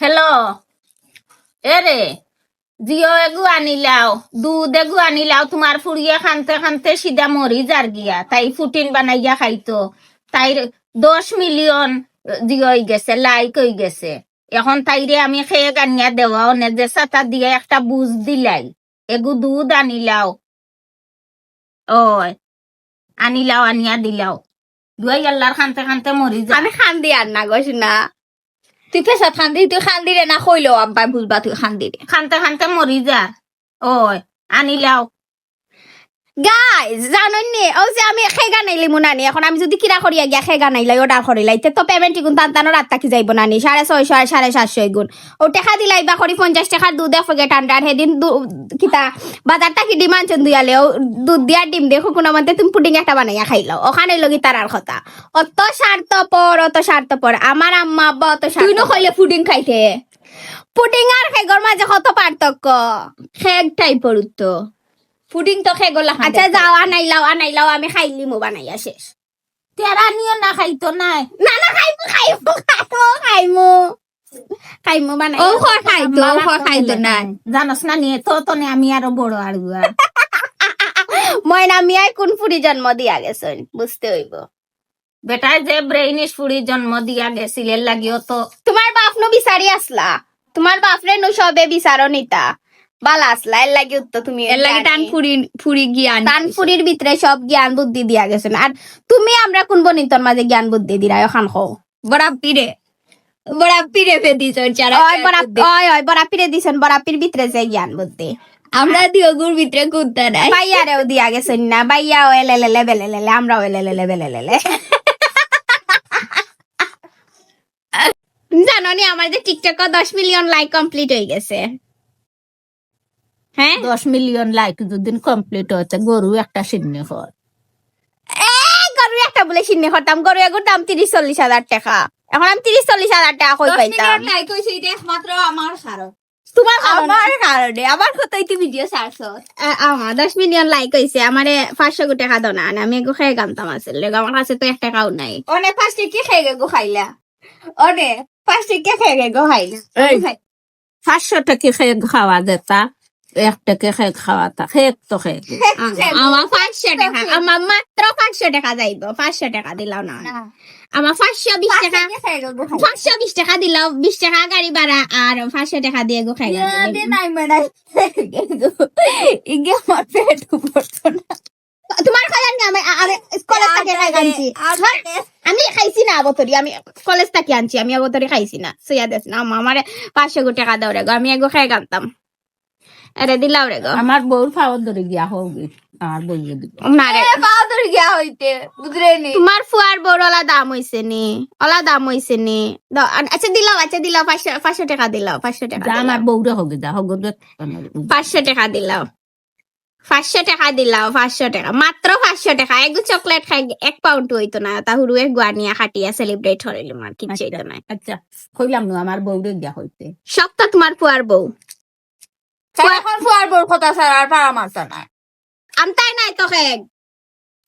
Hello এরে জিও এগু আনিলাও, দুধ এগু আনিলাও তোমার ফুড়িয়ে খানতে খানতে সিধা মরি যার গিয়া। তাই ফুটিন বানাইয়া খাইতো। তাই দশ মিলিয়ন জিও গেছে, লাইক হয়ে গেছে। এখন তাইরে আমি খেয়ে গানিয়া দেওয়াও নে যে সাতা দিয়ে একটা বুঝ দিলাই। এগু দুধ আনিলাও। ওই আনিলাও, আনিয়া দিলাও। দুয়াই আল্লাহর খানতে খানতে মরি যা। আমি খান্দি আর না, গছ না। তুই পেশাত খান্দি, তুই খান্দি রে না কইলো আব্বাই বুঝবা তুই খান্দি রে খানতে খানতে মরি যা। ওই আনিলাও গাইজ জানেন নি ও যে আমি খেগা নাইলি মুনানি এখন আমি যদি কিরা করিয়া গিয়া খেগা নাইলাই অর্ডার করিলাই তে তো পেমেন্ট গুণ টান টানো রাত থাকি যাইব নানি? সাড়ে ছয়শো আর সাড়ে সাতশো গুণ। ও টেকা দিলাই বা করি পঞ্চাশ টাকার দুধ এক প্যাকেট আন্ডার সেদিন কিতা বাজার টাকি ডিম আনছেন দুয়ালে ও দুধ দিয়া ডিম দেখো কোনো মতে তুমি পুডিং একটা বানাইয়া খাইলাও ওখানে লগি তারার কথা। অত স্বার্থপর অত স্বার্থপর আমার আম্মা আব্বা অত তুই নো খাইলে পুডিং খাইতে পুডিং আর খেগর মাঝে কত পার্থক্য খেগ টাইপর তো পুডিং তো খেগর লাখা আচ্ছা যাও আনাই লাও আনাই লাও আমি খাইলি মো বানাইয়া শেষ তেরা না খাইতো নাই? না না খাইমু খাইমু বানাই। ও খাইতো ও খাইতো না জানস না নিয়ে তো তো আমি আরও বড় আর ময়না কোন ফুরি জন্ম দিয়া গেছেন বুঝতে হইব। বেটায় যে ব্রেইনিশ ফুড়ি জন্ম দিয়া গেছিল লাগিও তো। তোমার বাপ নো বিচারি আসলা তোমার বাপরে নো সবে বিচারো নিতা। বালা আসলা এর লাগি উত্তর তুমি এর লাগে টান ফুরি জ্ঞান তানপুরির ভিতরে সব জ্ঞান বুদ্ধি দিয়া গেছেন আর তুমি আমরা কোন বনিতর মাঝে জ্ঞান বুদ্ধি দিরা এখন খো বড়া পিরে বড়া পিরে ফেদিছ চারা ওই বড়া ওই ওই বড়া পিরে দিছেন বড়া পির ভিতরে যে জ্ঞান বুদ্ধি। আমরা দিওগুর ভিতরে কুত্তা নাই। বাইয়ারেও দিয়া গেছেন না বাইয়াও এলে লেলে বেলে লেলে আমরাও এলে লেলে বেলে লেলে জানো নি আমার যে টিকটক দশ মিলিয়ন লাইক কমপ্লিট হয়ে গেছে। হ্যাঁ? দশ মিলিয়ন লাইক দুদিন কমপ্লিট হচ্ছে গরু একটা শূন্য হয় এ, গরু একটা বলে সিন্নি হতাম গরু এগুর দাম তিরিশ চল্লিশ হাজার টাকা। এখন আমি তিরিশ চল্লিশ হাজার টাকা কই পাইতাম? লাইক হইছে এটা একমাত্র আমার কারণ। তোমার আমার কারণে আমার কোথায় তুই ভিডিও ছাড়ছ আমার দশ মিলিয়ন লাইক হয়েছে আমারে পাঁচশো কোটি টাকা না আমি এগো খেয়ে গামতাম আছে। আমার কাছে তো এক টাকাও নাই। ফার্স্টে কি খেয়ে খাইলা? অনে ফার্স্টে কি খেয়ে গো খাইলা? এই পাঁচশো টাকা খেয়ে খাওয়া যেতা। এক টাকা খেয়ে খাওয়াতা খেয়ে তো খেয়ে আমার পাঁচশো টাকা আমার মাত্র পাঁচশো টাকা যাইব পাঁচশো টাকা দিলাও না। আমার পাঁচশো বিশ টাকা পাঁচশো বিশ টাকা দিলাও বিশ টাকা গাড়ি ভাড়া আর পাঁচশো টাকা দিয়ে গো খাই ইগে আমার পেট না। তোমার আনি আমি আমি কলেজ থেকে খাই আনছি। আমি খাইছি না আবতরি আমি কলেজ থেকে আনছি আমি আবতরি খাইছি না। সইয়া দেশ না আমার পাঁচশো টাকা দাও রে গো আমি এগো খাই গামতাম দিলাও রে গো। আমার বউর ফাওয়ার ধরে গিয়া হোক আমার বউ দিব না রে। পাউডার গিয়া হইতে বুঝরে নি? তোমার ফুয়ার বড় ওলা দাম হইছে নি ওলা দাম হইছে নি। আচ্ছা দিলাও আচ্ছা দিলাও পাঁচশো পাঁচশো টাকা দিলাও পাঁচশো টাকা। আমার বউরে যা হোক পাঁচশো টাকা দিলাও। পাঁচশো টাকা দিলাও পাঁচশো টাকা। মাত্র পাঁচশো টাকা। এক চকলেট খাই এক পাউন্ড হইতো না। তা হুরু এক গুয়ানিয়া খাটিয়া সেলিব্রেট হরিলাম আর কিচ্ছু হইতো না। আচ্ছা কইলাম না আমার বউরে গিয়া হইতে। সব তো তোমার ফুয়ার বউ। এখন ফুয়ার বোর কথা ছাড়া আর পারা মারতা না আমতাই নাই তো খেগ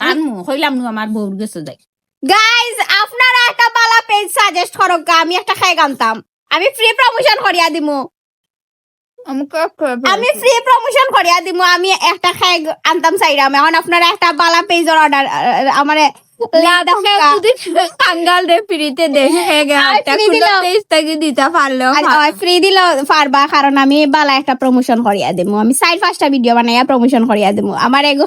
আনমু কইলাম না আমার বউর গেছে যাই গাইজ আপনারা একটা বালা পেজ সাজেস্ট করো আমি একটা খাই গামতাম আমি ফ্রি প্রমোশন করিয়া দিমু। আমি ফ্রি প্রমোশন করিয়া দিমু আমি একটা খাই আনতাম চাইরাম এখন আপনারা একটা বালা পেজের অর্ডার আমারে কারণ আমি বালা একটা প্রমোশন করিয়া দিমু। আমি সাইড পাঁচটা ভিডিও বানাইয়া প্রমোশন করিয়া দিমু। আমার এগো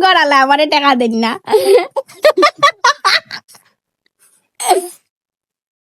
গড়ালে আমারে টাকা দেন না।